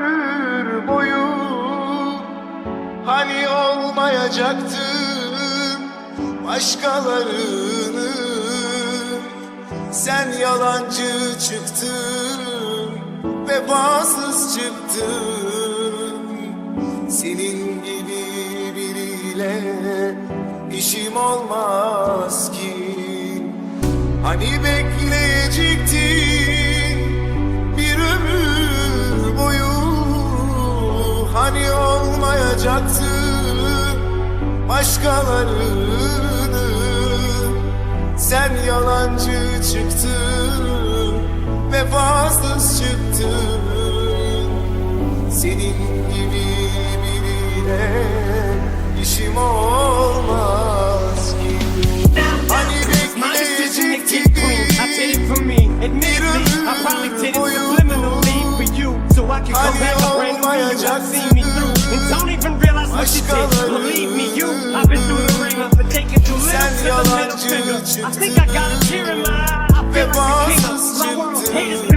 ömür boyu Hani olmayacaktı başkalarını. Sen yalancı çıktın Vefasız çıktın. Senin gibi biriyle işim olmaz ki. Hani bekleyecektin olmayacaktı başkalarını Sen yalancı çıktın Vefasız çıktın Senin gibi biriyle işim olmaz ki Hani. So I can go Hani back architect. Believe me, you, I've been through the ringer, but been taking too little to the middle finger. I think I got a tear in my eye. I feel like the king. of My world haters.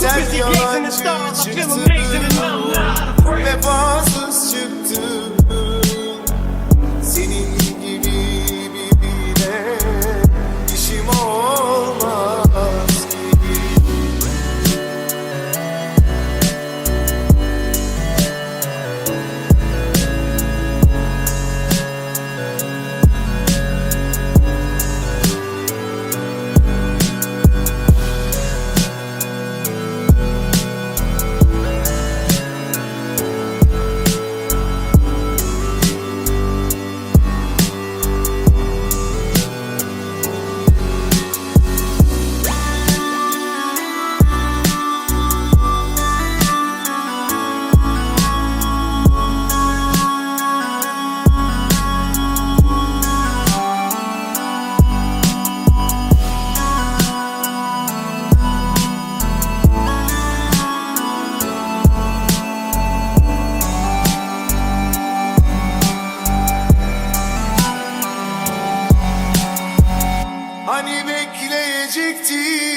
Sen Senin Hani bekleyecektin